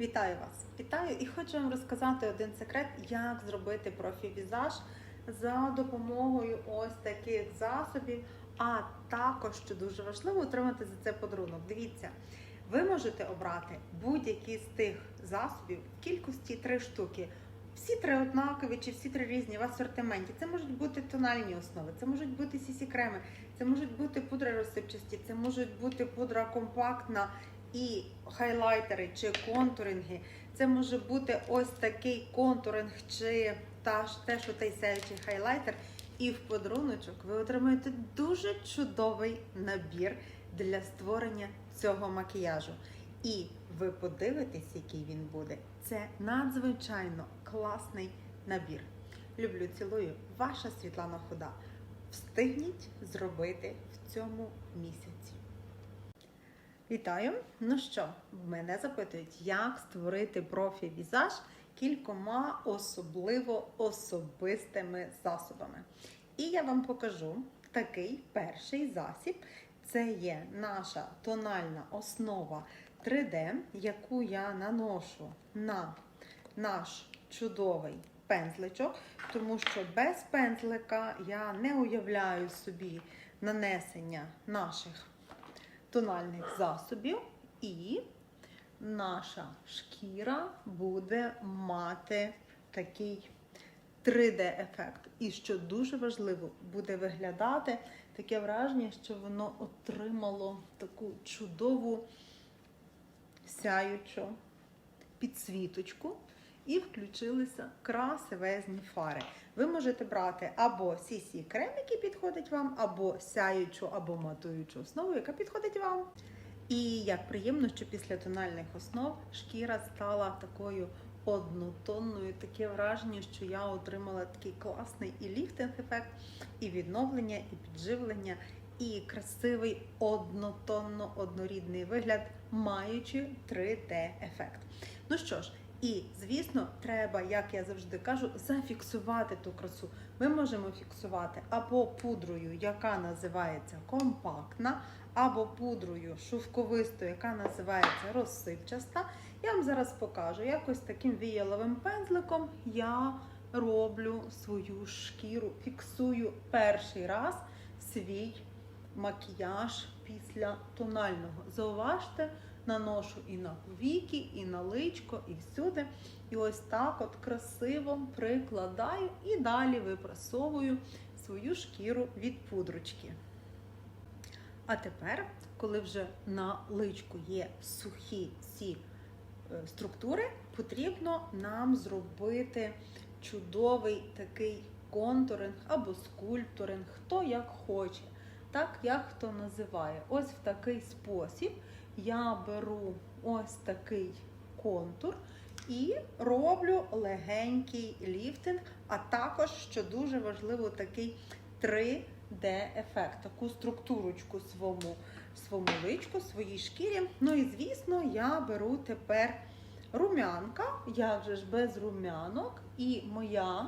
Вітаю вас! Вітаю і хочу вам розказати один секрет, як зробити профі-візаж за допомогою ось таких засобів, а також, що дуже важливо, отримати за це подарунок. Дивіться, ви можете обрати будь-які з тих засобів в кількості три штуки. Всі три однакові чи всі три різні в асортименті. Це можуть бути тональні основи, це можуть бути сісі креми, це можуть бути пудри розсипчасті, це можуть бути пудра компактна і хайлайтери чи контуринги. Це може бути ось такий контуринг, чи та те, що той сяючий хайлайтер. І в подаруночок ви отримаєте дуже чудовий набір для створення цього макіяжу. І ви подивитесь, який він буде. Це надзвичайно класний набір. Люблю, цілую, ваша Світлана Худа. Встигніть зробити в цьому місяці. Вітаю! Ну що, мене запитують, як створити профі-візаж кількома особливо особистими засобами. І я вам покажу такий перший засіб. Це є наша тональна основа 3D, яку я наношу на наш чудовий пензличок, тому що без пензлика я не уявляю собі нанесення наших тональних засобів, і наша шкіра буде мати такий 3D-ефект. І що дуже важливо, буде виглядати таке враження, що воно отримало таку чудову сяючу підсвіточку. І включилися красивезні фари. Ви можете брати або CC крем, який підходить вам, або сяючу, або матуючу основу, яка підходить вам. І як приємно, що після тональних основ шкіра стала такою однотонною. Таке враження, що я отримала такий класний і ліфтинг-ефект, і відновлення, і підживлення, і красивий однотонно однорідний вигляд, маючи 3D-ефект. Ну що ж. І, звісно, треба, як я завжди кажу, зафіксувати ту красу. Ми можемо фіксувати або пудрою, яка називається компактна, або пудрою шовковистою, яка називається розсипчаста. Я вам зараз покажу, як ось таким віяловим пензликом я роблю свою шкіру, фіксую перший раз свій макіяж після тонального. Зауважте, наношу і на повіки, і на личко, і всюди. І ось так от красиво прикладаю і далі випрасовую свою шкіру від пудрочки. А тепер, коли вже на личку є сухі ці е, структури, потрібно нам зробити чудовий такий контуринг або скульптуринг, хто як хоче, так як хто називає. Ось в такий спосіб я беру ось такий контур і роблю легенький ліфтинг, а також, що дуже важливо, такий 3D-ефект, таку структурочку своєму, своєму личку, своїй шкірі. Ну і звісно, я беру тепер рум'янка, як же ж без рум'янок, і моя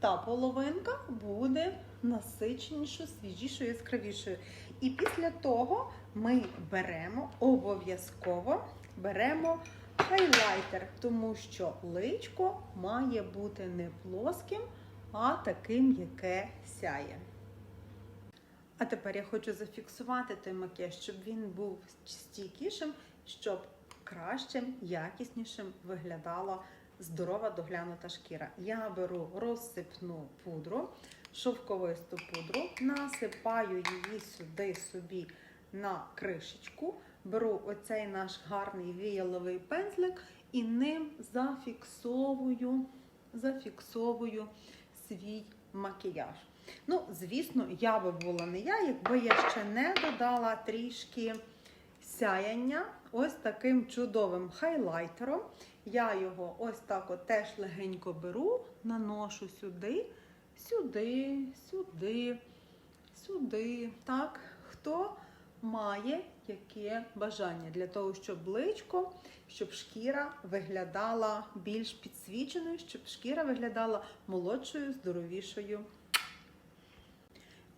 та половинка буде насиченішою, свіжішою, яскравішою. І після того ми беремо обов'язково беремо хайлайтер, тому що личко має бути не плоским, а таким, яке сяє. А тепер я хочу зафіксувати той макіяж, щоб він був стійкішим, щоб кращим, якіснішим виглядала здорова доглянута шкіра. Я беру розсипну пудру, шовковисту пудру, насипаю її сюди собі на кришечку, беру оцей наш гарний віяловий пензлик і ним зафіксовую, зафіксовую свій макіяж. Ну, звісно, я би була не я, якби я ще не додала трішки сяяння ось таким чудовим хайлайтером. Я його ось так от теж легенько беру, наношу сюди, сюди, сюди, сюди. Так, хто має яке бажання для того, щоб личко, щоб шкіра виглядала більш підсвіченою, щоб шкіра виглядала молодшою, здоровішою.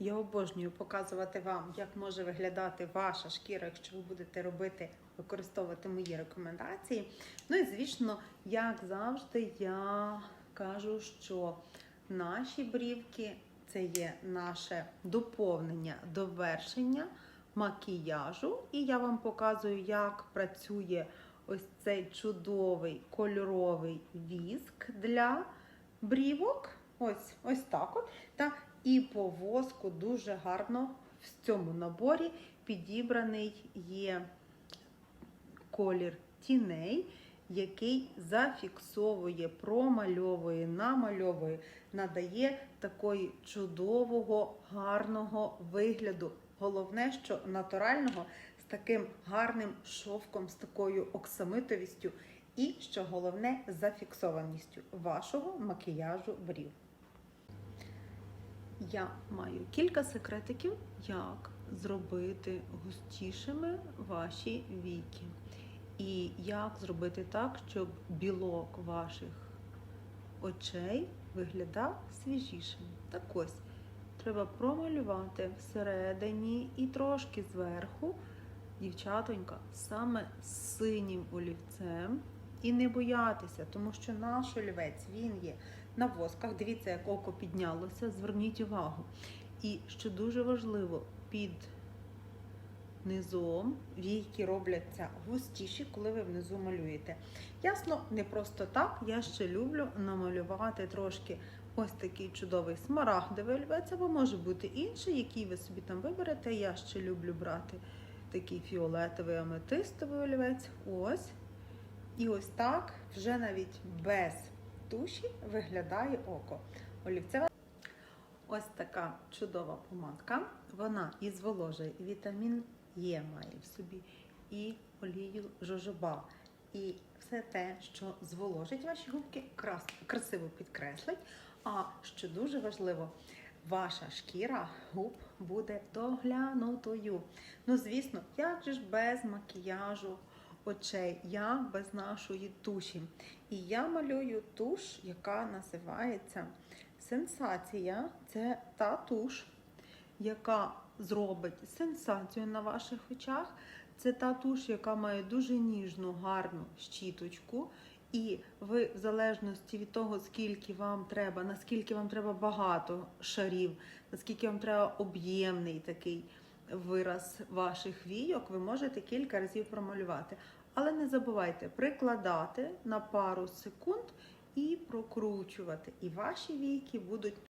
Я обожнюю показувати вам, як може виглядати ваша шкіра, якщо ви будете робити, використовувати мої рекомендації. Ну і звісно, як завжди, я кажу, що наші брівки це є наше доповнення, довершення макіяжу. І я вам показую, як працює ось цей чудовий кольоровий віск для брівок. Ось ось так от. Та і по воску дуже гарно в цьому наборі підібраний є колір тіней, який зафіксовує, промальовує, намальовує, надає такої чудового, гарного вигляду. Головне, що натурального з таким гарним шовком, з такою оксамитовістю, і що головне зафіксованістю вашого макіяжу брів. Я маю кілька секретиків, як зробити густішими ваші віки. І як зробити так, щоб білок ваших очей виглядав свіжішим. Так ось, треба промалювати всередині і трошки зверху, дівчатонька, саме синім олівцем. І не боятися, тому що наш олівець він є на восках. Дивіться, як око піднялося, зверніть увагу. І що дуже важливо, під низом війки робляться густіші, коли ви внизу малюєте. Ясно, не просто так. Я ще люблю намалювати трошки ось такий чудовий смарагдовий олівець, або може бути інший, який ви собі там виберете. Я ще люблю брати такий фіолетовий аметистовий олівець. Ось. І ось так, вже навіть без туші виглядає око. Олівцева. Ось така чудова помадка. Вона і зволожує вітамін Е має в собі, і олію жожоба. І все те, що зволожить ваші губки, крас, красиво підкреслить. А що дуже важливо, ваша шкіра губ буде доглянутою. Ну, звісно, як же ж без макіяжу очей, як без нашої туші. І я малюю туш, яка називається сенсація. Це та туш, яка зробить сенсацію на ваших очах. Це та туш, яка має дуже ніжну, гарну щіточку. І ви, в залежності від того, скільки вам треба, наскільки вам треба багато шарів, наскільки вам треба об'ємний такий вираз ваших війок, ви можете кілька разів промалювати. Але не забувайте прикладати на пару секунд і прокручувати. І ваші війки будуть